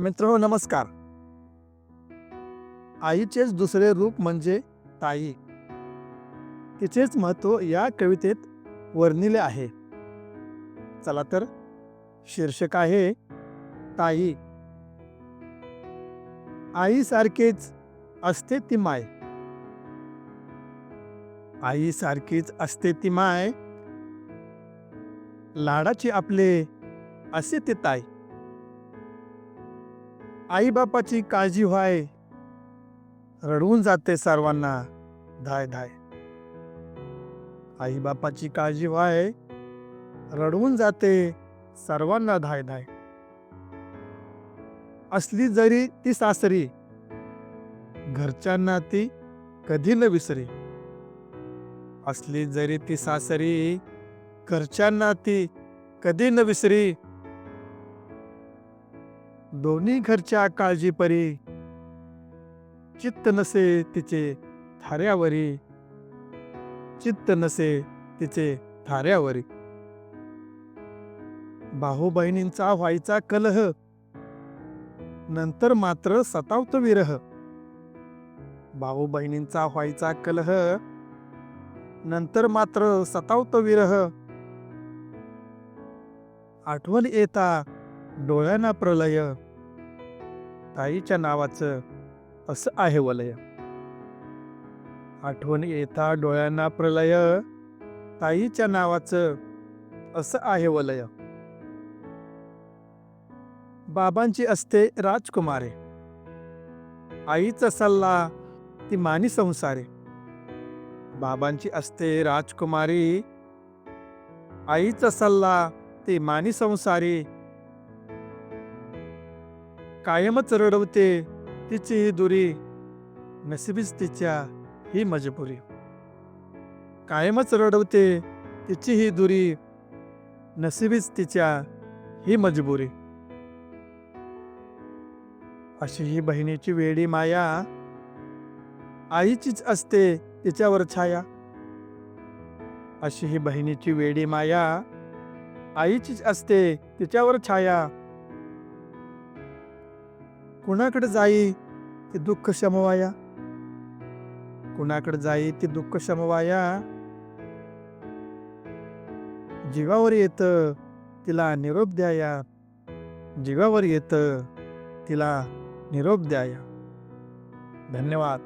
मित्र नमस्कार। आईचेच दुसरे रूप म्हणजे ताई. तिचेच महत्त्व या कवितेत वर्णिले आहे. चला तर शीर्षक आहे ताई. आईसारखीच असते ती माय. आईसारखीच असते ती माय. लाडाची आपले असे ते ताई. आईबापाची काळजी व्हाय. रडवून जाते सर्वांना. धाय धाय. आईबापाची काळजी व्हाय. रडवून जाते सर्वांना धाय धाय. असली जरी ती सासरी घरच्यांना ती कधी न विसरी. असली जरी ती सासरी घरच्यांना ती कधी न विसरी. दोन्ही घरच्या काळजी परी चित्त नसे तिचे थाऱ्यावरी. चित्त नसे तिचे थाऱ्यावरी. भाऊ बहिणींचा व्हायचा कलह. नंतर मात्र सतावत विरह. भाऊ बहिणींचा व्हायचा कलह. नंतर मात्र सतावत विरह. आठवण येता डोळ्यांना प्रलय. ताईच्या नावाचं असं आहे वलय. आठवण येता डोळ्यांना प्रलय. ताईच्या नावाचं असं आहे वलय. बाबांची असते राजकुमारे. आईचा सल्ला ती मानी संसारे. बाबांची असते राजकुमारी. आईचा सल्ला ती मानी संसारी. कायमच रडवते तिची ही दुरी नसिबीच तिच्या ही मजबुरी. कायमच रडवते तिची ही दुरी नसिबीच तिच्या ही मजबुरी. अशी ही बहिणीची वेडी माया आईचीच असते तिच्यावर छाया. अशी ही बहिणीची वेडी माया आईचीच असते तिच्यावर छाया. कुणाकडे जाई ते दुःख शमवाया? कुणाकडे जाई ते दुःख शमवाया? जीवावर येत तिला निरोप द्याया. जीवावर येत तिला निरोप द्याया. धन्यवाद.